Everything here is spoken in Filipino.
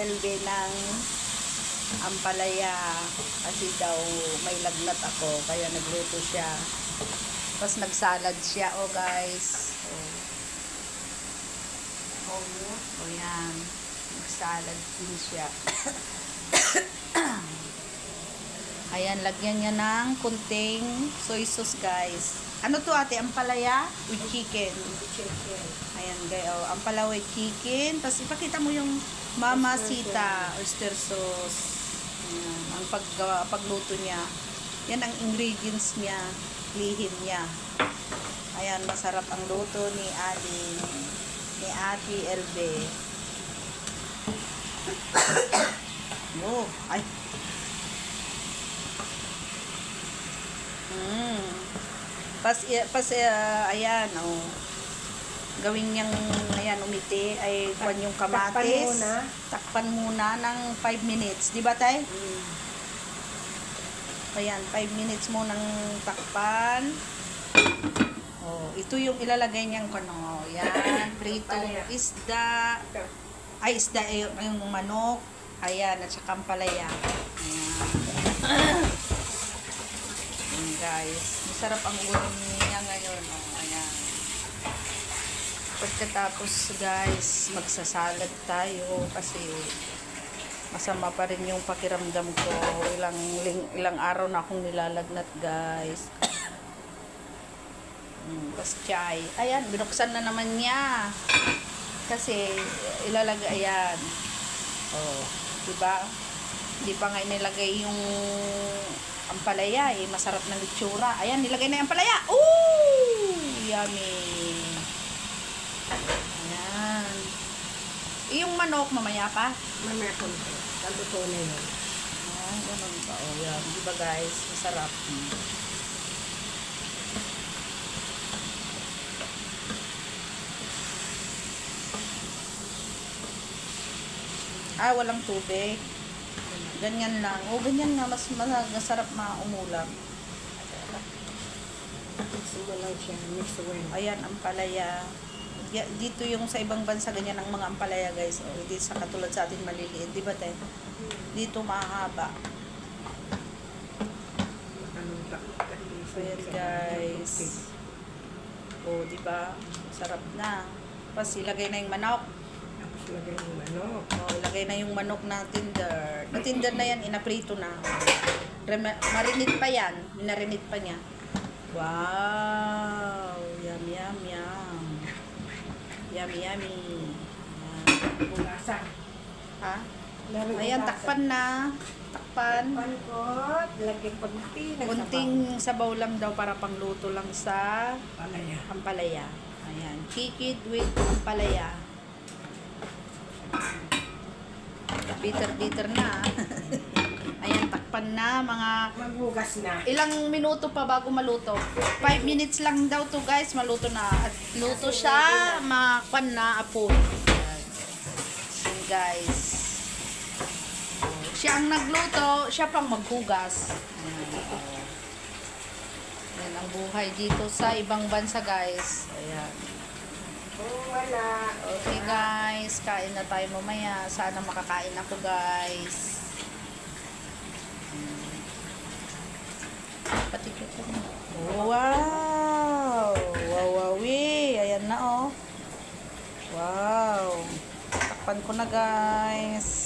LB ng ampalaya kasi daw may lagnat ako kaya nagluto siya. Tapos nagsalad siya oh guys. Oh, oh yan. Nagsalad din siya. Ayan lagyan niya ng kunting soy sauce guys. Ano to ate? Ampalaya with chicken? Ayan, guys. Oh, ang palaway chicken. Tapos ipakita mo yung mamasita, oyster sauce. Ayan, ang paggawa, pagluto niya. Yan ang ingredients niya, lihim niya. Ayan, masarap ang luto ni Aling, ni Ate Elbe. Oh, ay. Mm. Pas, pas, uh, ayan, oh gawin niyang ayan umiti. Ay kwan yung Takpan kamatis. muna. takpan muna ng 5 minutes. Di ba tay? Ayan 5 minutes mo nang takpan. Oh ito yung ilalagay niyang kano yan prito Palaya. isda. Ay isda eh, yung manok. Ayan at saka palaya ayan. Ayan, guys. Masarap ang ulam niya ngayon Pagkatapos guys, magsasalad tayo kasi masama pa rin yung pakiramdam ko. Ilang, ling, ilang araw na akong nilalagnat guys. Mm, chai. Ayan, binuksan na naman niya. Kasi ilalagay, ayan. Oh, diba? Di pa nga nilagay yung ampalaya eh. Masarap ng itsura. Ayan, nilagay na yung ampalaya. Ooh! Yummy! Ayan. Yung manok, mamaya pa. Mamaya ko nito. Taluto na yun. Ah, ganun pa. O, yan. Di ba guys? Masarap. Hmm. Ah, walang tubig. Ganyan lang. O, ganyan na. Mas mas- masarap maumulam. Mix mo lang siya. Mix yun. Ayan, ang palaya. Ya- Dito yung sa ibang bansa, ganyan ang mga ampalaya guys. O, hindi sa katulad sa atin maliliit. Di ba, te? Dito mahaba. So, yan guys. O, di ba? Sarap na. Tapos, ilagay na yung manok. Tapos lagay mo ano. O, ilagay na yung manok na tinder. Na tinder na yan, inaprito na. Rema- marinate pa yan. Minarinate pa niya. Wow! Yummy, yummy. Ayan. Bulasan. Ha? Laro Ayan, takpan na. Takpan. Takpan ko. Lagyan konti. ng Kunting sabaw lang daw para pangluto lang sa. Palaya. ampalaya. Ayan. Kikid with ampalaya. Bitter-bitter na. Ayan, takpan na mga Maghugas na. ilang minuto pa bago maluto. 5 minutes lang daw to guys, maluto na. At luto siya, makwan na apo. Ayan. Guys. Siya ang nagluto, siya pang maghugas. Ayan ang buhay dito sa ibang bansa guys. Ayan. Kung wala. Okay guys, kain na tayo mamaya. Sana makakain ako guys. Pati ko ito. Wow! Wowie! Ayan na oh. Wow! Takpan ko na guys.